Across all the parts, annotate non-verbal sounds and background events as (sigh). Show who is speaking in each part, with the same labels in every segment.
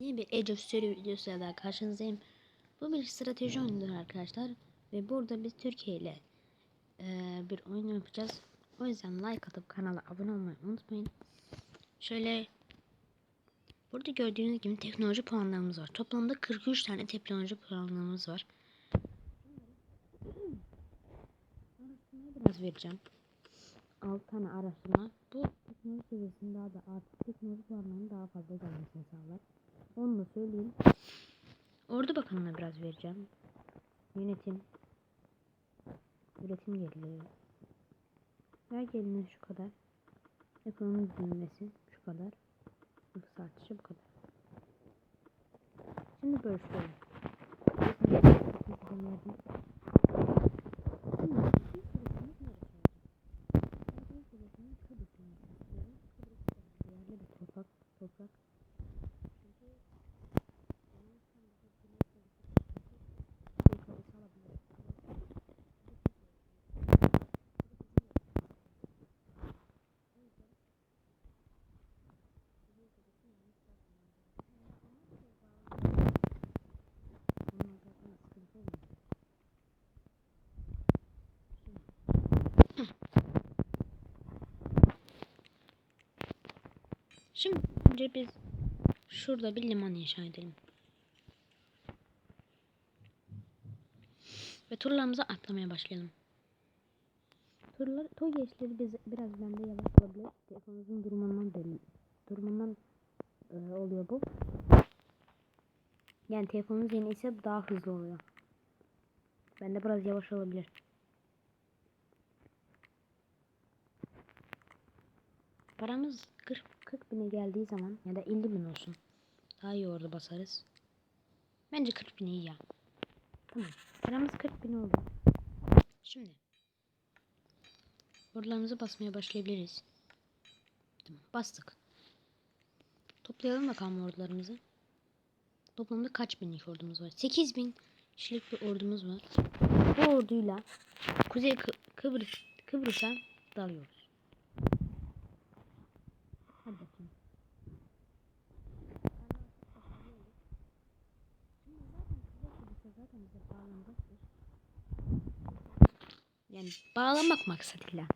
Speaker 1: Yeni bir Age of Story videosuyla daha karşınızdayım. Bu bir strateji oyunudur arkadaşlar. Ve burada biz Türkiye ile eee, bir oyun yapacağız. O yüzden like atıp kanala abone olmayı unutmayın. Şöyle burada gördüğünüz gibi teknoloji puanlarımız var. Toplamda 43 tane teknoloji puanlarımız var. Biraz vereceğim. 6 tane araştırma. Bu teknoloji seviyesinin daha da artık teknoloji puanlarının daha fazla gelmesini sağlar. Onu da söyleyeyim. Ordu Bakanı'na biraz vereceğim. Yönetim. Üretim geliri. Vergi geliri şu kadar. Ekonomi büyümesi şu kadar. Nüfus artışı bu kadar. Şimdi bölüştürelim. Şimdi önce biz şurada bir liman inşa edelim. Ve turlarımıza atlamaya başlayalım. Turlar, tur geçleri biz, biraz bende yavaş olabilir. Telefonumuzun durumundan belli. Durumundan e, oluyor bu. Yani telefonunuz yeni ise daha hızlı oluyor. Bende biraz yavaş olabilir. Paramız 40, 40 bine geldiği zaman ya da 50 bin olsun. Daha iyi orada basarız. Bence 40 bin iyi ya. Tamam. Paramız 40 bin oldu. Şimdi. Oralarımızı basmaya başlayabiliriz. Tamam. Bastık. Toplayalım bakalım ordularımızı. Toplamda kaç binlik ordumuz var? 8 bin kişilik bir ordumuz var. Bu orduyla Kuzey Kı Kıbrıs Kıbrıs'a dalıyoruz. Hadi bakayım. Yani bağlamak maksadıyla.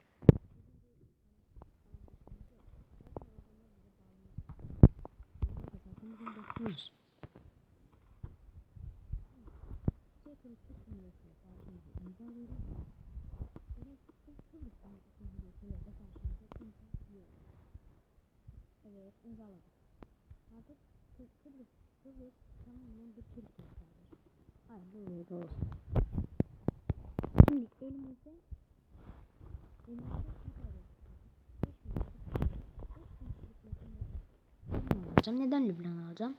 Speaker 1: Evet, imzaladık. Artık Kı- Kıbrıs, Kıbrıs tamamen bir Türkiye kaldı. Aynen öyle olsun. Şimdi elimizde alacağım. Neden Lübnan alacağım?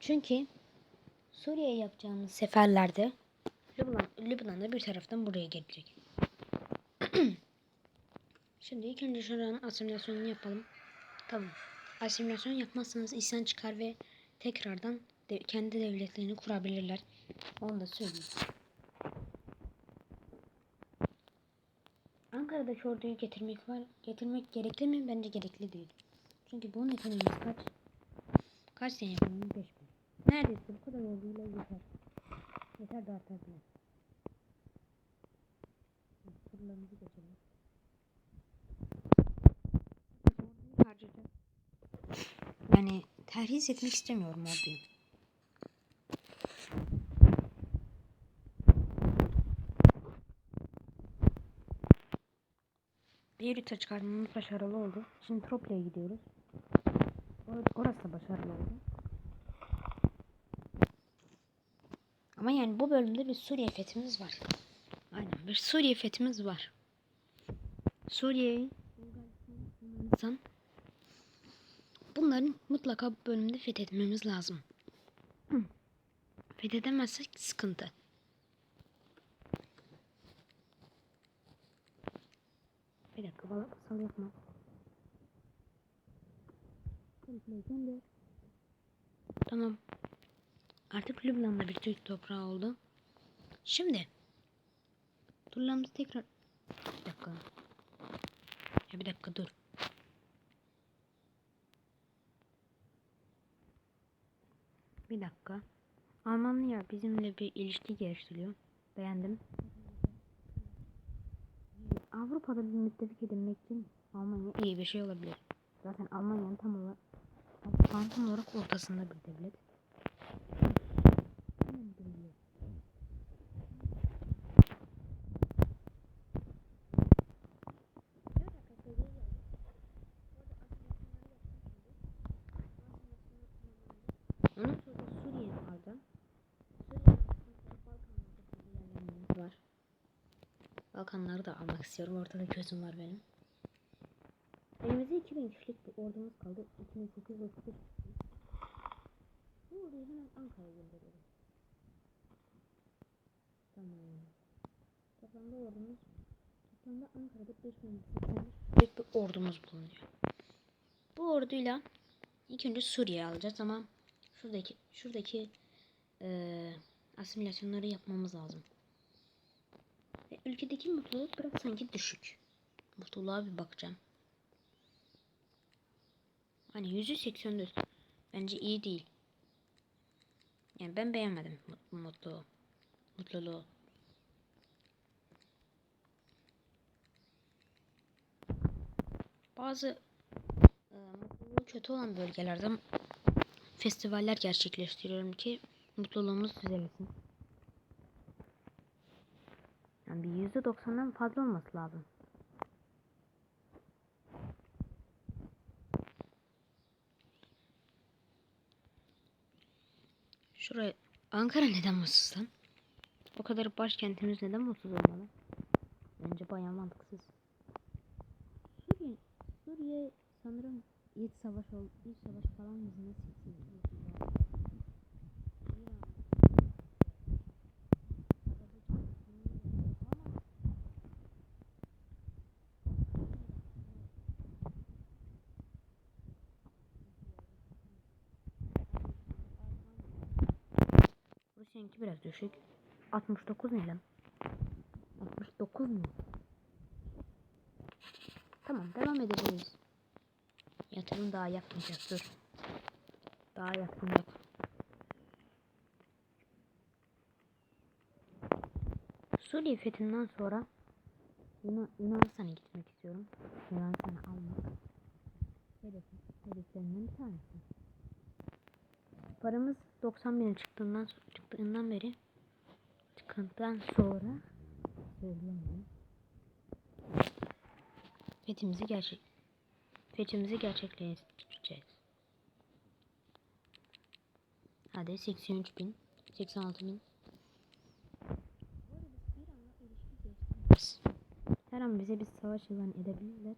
Speaker 1: Çünkü Suriye yapacağımız seferlerde Lübnan, Lübnan da bir taraftan buraya gelecek. (clears throat) Şimdi ilk önce şuranın asimilasyonunu yapalım. Tamam. Asimilasyon yapmazsanız isyan çıkar ve tekrardan de, kendi devletlerini kurabilirler. Onu da söyleyeyim. Ankara'daki orduyu getirmek var. Getirmek gerekli mi? Bence gerekli değil. Çünkü bunun ekonomisi kaç? Kaç sene ekonomi? 5 bin. Neredeyse bu kadar orduyla yeter. Yeter de artar bile. Geçelim. Orduyu harcayacağız. Yani terhis etmek istemiyorum orduyu. Beyrut'a çıkarmamız başarılı oldu. Şimdi Tropya'ya gidiyoruz. Or- orası da başarılı oldu. Ama yani bu bölümde bir Suriye fethimiz var. Aynen bir Suriye fethimiz var. Suriye'yi Yunanistan bunların mutlaka bu bölümde fethetmemiz lazım. Hı. Fethedemezsek sıkıntı. Bir dakika bana sal yapma. Tamam. Artık Lübnan'da bir Türk toprağı oldu. Şimdi turlarımızı tekrar bir dakika. Ya bir dakika dur. Bir dakika. Almanya bizimle bir ilişki geliştiriyor. Beğendim. Avrupa'da bir müttefik edinmek için Almanya iyi bir şey olabilir. Zaten Almanya'nın tam olarak Avrupa'nın tam olarak ortasında bir devlet. Hemen biliyor. Ondan sonra Suriye vardı. Suriye'nin Balkanlarda var. Balkanları da almak istiyorum. Ortada gözüm var benim. Elimizde 2000 kişilik bir ordumuz kaldı. 2831 kişi. Bu orduyu hemen Ankara'ya gönderiyorum. Tamam. Toplamda ordumuz toplamda Ankara'da 5080 büyük bir ordumuz bulunuyor. Bu orduyla ilk önce Suriye alacağız ama şuradaki şuradaki eee asimilasyonları yapmamız lazım. Ülkedeki mutluluk biraz sanki düşük. Mutluluğa bir bakacağım. Hani yüzü 84. Bence iyi değil. Yani ben beğenmedim mutlu mutluluğu. Bazı e, mutluluğu kötü olan bölgelerde festivaller gerçekleştiriyorum ki mutluluğumuz düzelsin. Yani bir yüzde doksandan fazla olması lazım. Şuraya Ankara neden mutsuz lan? O kadar başkentimiz neden mutsuz olmalı? Bence bayağı mantıksız. Suriye, Suriye sanırım iç savaş ol, iç savaş falan yüzünden sessiz. Rusya'nınki biraz düşük. 69 ne lan? 69 mu? Tamam devam edebiliriz. Yatırım daha yapmayacağız dur. Daha yatırım yok. Suriye fethinden sonra Yunan, Yunanistan'a gitmek istiyorum. Yunanistan'a almak. Hedefim, hedeflerimden bir tanesi. Paramız 90 bin çıktığından çıktığından beri çıktıktan sonra. Fethimizi gerçek fethimizi gerçekleştireceğiz. Hadi 83 bin 86 bin Her an bize bir savaş ilan edebilirler.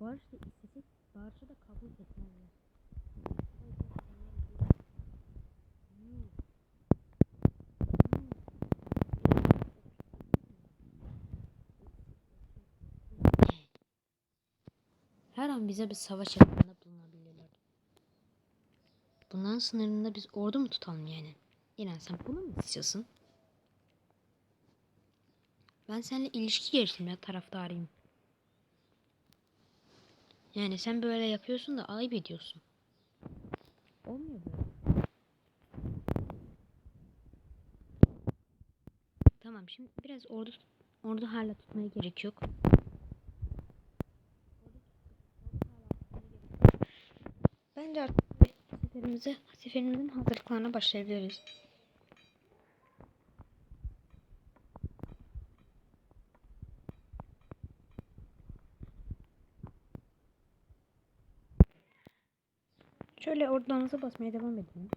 Speaker 1: Barış da istesek barışı da kabul etmezler. An bize bir savaş ilanında bulunabilirler. Bunların sınırında biz ordu mu tutalım yani? İnan sen bunu mu istiyorsun? Ben seninle ilişki geliştirmeye taraftarıyım. Yani sen böyle yapıyorsun da ayıp ediyorsun. Olmuyor böyle. Tamam şimdi biraz ordu ordu hala tutmaya gerek yok. Bence artık seferimize seferimizin hazırlıklarına başlayabiliriz. Şöyle ordularımıza basmaya devam edelim.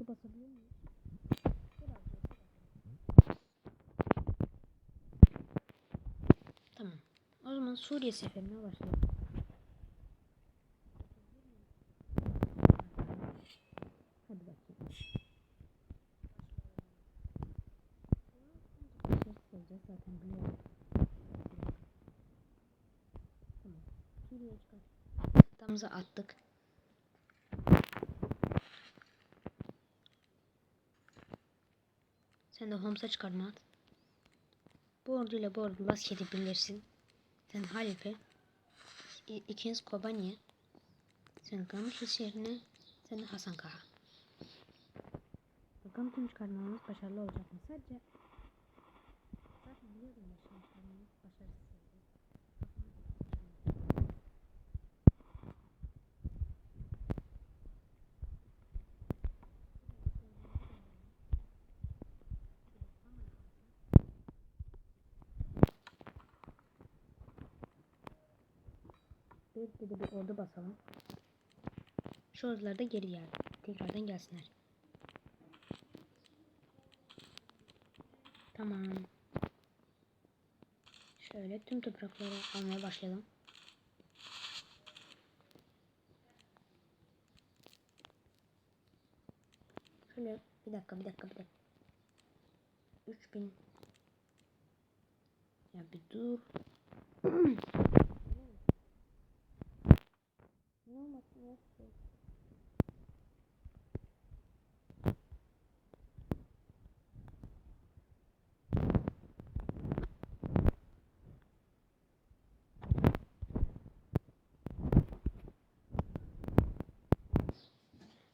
Speaker 1: Hadi basabiliyor muyuz? Tamam. O zaman Suriye seferine başlayalım. Hadi bakayım. Zaten attık. Sen de Holmes'a çıkarma at. Bu orduyla bu ordu basketi bilirsin. Sen Halife. İkiniz Kobani'ye. Sen Gamışız yerine. Sen Hasan Kaha. Bakalım tüm çıkarmalarımız başarılı olacak mı? Sadece Zaten biliyordum ya şimdi çıkarmamız başarısız oldu. Bir de bir ordu basalım. Şu ordular da geri geldi. Tekrardan gelsinler. Tamam. Şöyle tüm toprakları almaya başlayalım. Şöyle bir dakika bir dakika bir dakika. 3000 Ya bir dur. (clears throat) olmasın ya?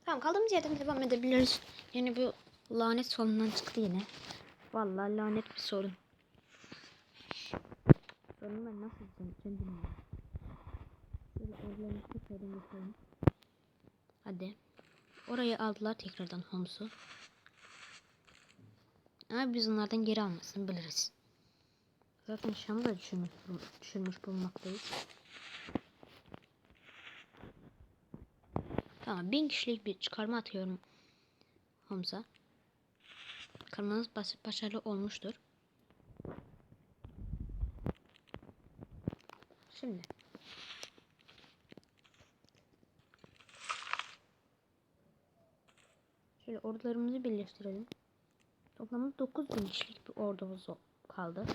Speaker 1: Tamam kaldığımız yerden devam edebiliriz. Yani bu lanet sorundan çıktı yine. Vallahi lanet bir sorun. Sorunu ben nasıl çözeceğim bilmiyorum. Şöyle orlarını tekrardan yapalım. Hadi. Orayı aldılar tekrardan Holmes'u. Ama biz onlardan geri almasını biliriz. Zaten Şam'ı da düşürmüş, düşürmüş bulunmaktayız. Tamam bin kişilik bir çıkarma atıyorum Hamza. Çıkarmanız bas başarılı olmuştur. Şimdi. Şöyle ordularımızı birleştirelim. Toplamda 9000 kişilik bir ordumuz kaldı.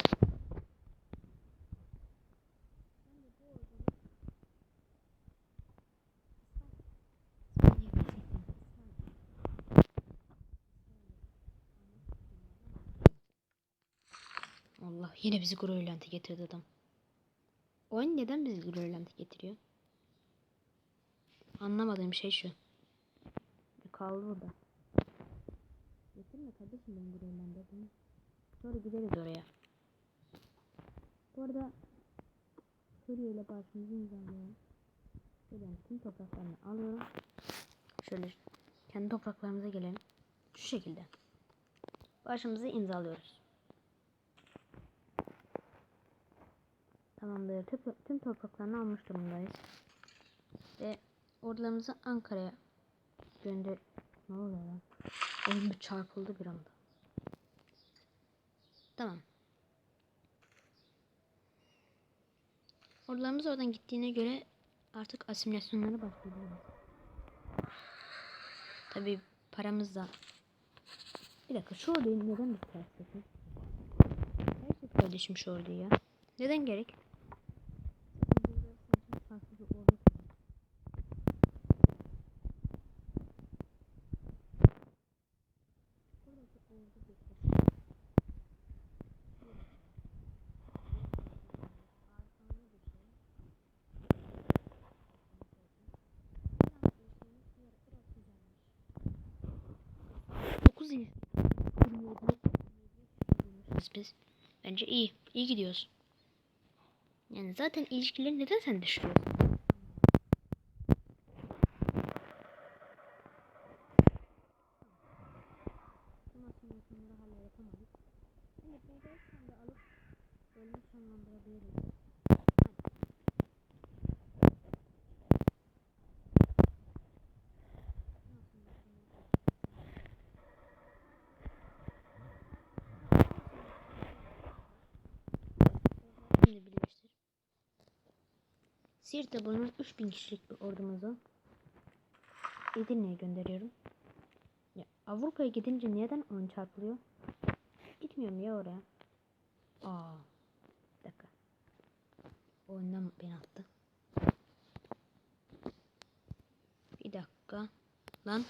Speaker 1: Allah yine bizi Grönland'e getirdi adam. Oyun neden bizi Grönland'e getiriyor? Anlamadığım şey şu. Kaldı burada. Getirme kardeşim beni Grönland'e. bunu. Sonra gideriz oraya. Bu arada Suriye ile barışımızı imzalayalım. Şuradan tüm topraklarını alıyorum. Şöyle kendi topraklarımıza gelelim. Şu şekilde. Barışımızı imzalıyoruz. Tamamdır. Tüm, tüm topraklarını almış durumdayız. Ve ordularımızı Ankara'ya gönder... Ne oluyor lan? Oyun bir çarpıldı bir anda. Tamam. Ordularımız oradan gittiğine göre artık asimilasyonlara başlıyoruz. Tabi paramız da. Bir dakika şu orduyu neden biz ters et kardeşim şu orduyu ya. Neden gerek? Farklı bir ordu Biz bence iyi. iyi gidiyoruz. Yani zaten ilişkileri neden sen düşürüyorsun? Siirt'te bulunan 3000 kişilik bir ordumuzu Edirne'ye gönderiyorum. Ya Avrupa'ya gidince neden oyun çarpılıyor? Gitmiyorum ya oraya. Aa. Bir dakika. Oyundan beni attı. Bir dakika. Lan